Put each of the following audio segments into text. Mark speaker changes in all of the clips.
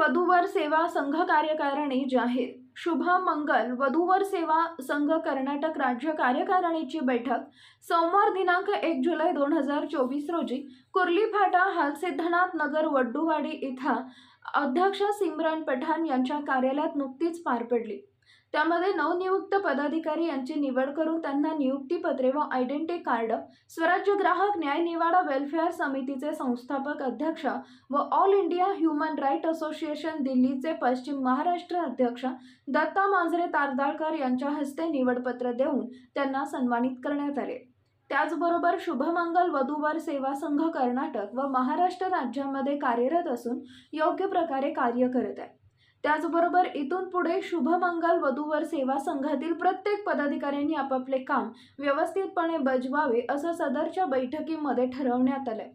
Speaker 1: वधूवर सेवा संघ कार्यकारिणी जाहीर. शुभ मंगल. वधूवर सेवा संघ कर्नाटक राज्य कार्यकारिणीची बैठक. सोमवार दिनांक एक जुलै दोन हजार चोवीस रोजी कुर्ली फाटा हालसिद्धनाथ नगर वड्डूवाडी इथं अध्यक्ष सिमरन पठाण यांच्या कार्यालयात नुकतीच पार पडली. त्यामध्ये नवनियुक्त पदाधिकारी यांची निवड करून त्यांना नियुक्तीपत्रे व आयडेंटी कार्ड स्वराज्य ग्राहक न्याय निवाडा वेलफेअर समितीचे संस्थापक अध्यक्ष व all India human right association दिल्लीचे पश्चिम महाराष्ट्र अध्यक्ष दत्ता मांजरे तारदाळकर यांच्या हस्ते निवडपत्र देऊन त्यांना सन्मानित करण्यात आले. त्याचबरोबर शुभमंगल वधूवर सेवा संघ कर्नाटक व महाराष्ट्र राज्यामध्ये कार्यरत असून योग्य प्रकारे कार्य करत आहे. त्याचबरोबर इथून पुढे शुभमंगल वधूवर सेवा संघातील प्रत्येक पदाधिकाऱ्यांनी आपापले काम व्यवस्थितपणे बजवावे असं सदरच्या बैठकीमध्ये ठरवण्यात आलंय.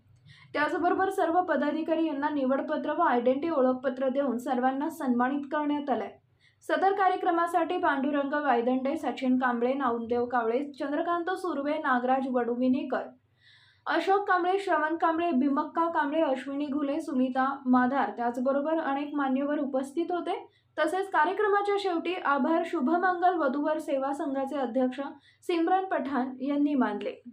Speaker 1: त्याचबरोबर सर्व पदाधिकारी यांना निवडपत्र व आयडेंटी ओळखपत्र देऊन सर्वांना सन्मानित करण्यात आलंय. सदर कार्यक्रमासाठी पांडुरंग वायदंडे सचिन कांबळे नामदेव कावळे चंद्रकांत सुर्वे नागराज वडुविनेकर अशोक कांबळे श्रवण कांबळे भीमक्का कांबळे अश्विनी घुले सुनीता माधार त्याचबरोबर अनेक मान्यवर उपस्थित होते. तसेच कार्यक्रमाच्या शेवटी आभार शुभमंगल वधूवर सेवा संघाचे अध्यक्ष सिमरन पठाण यांनी मानले.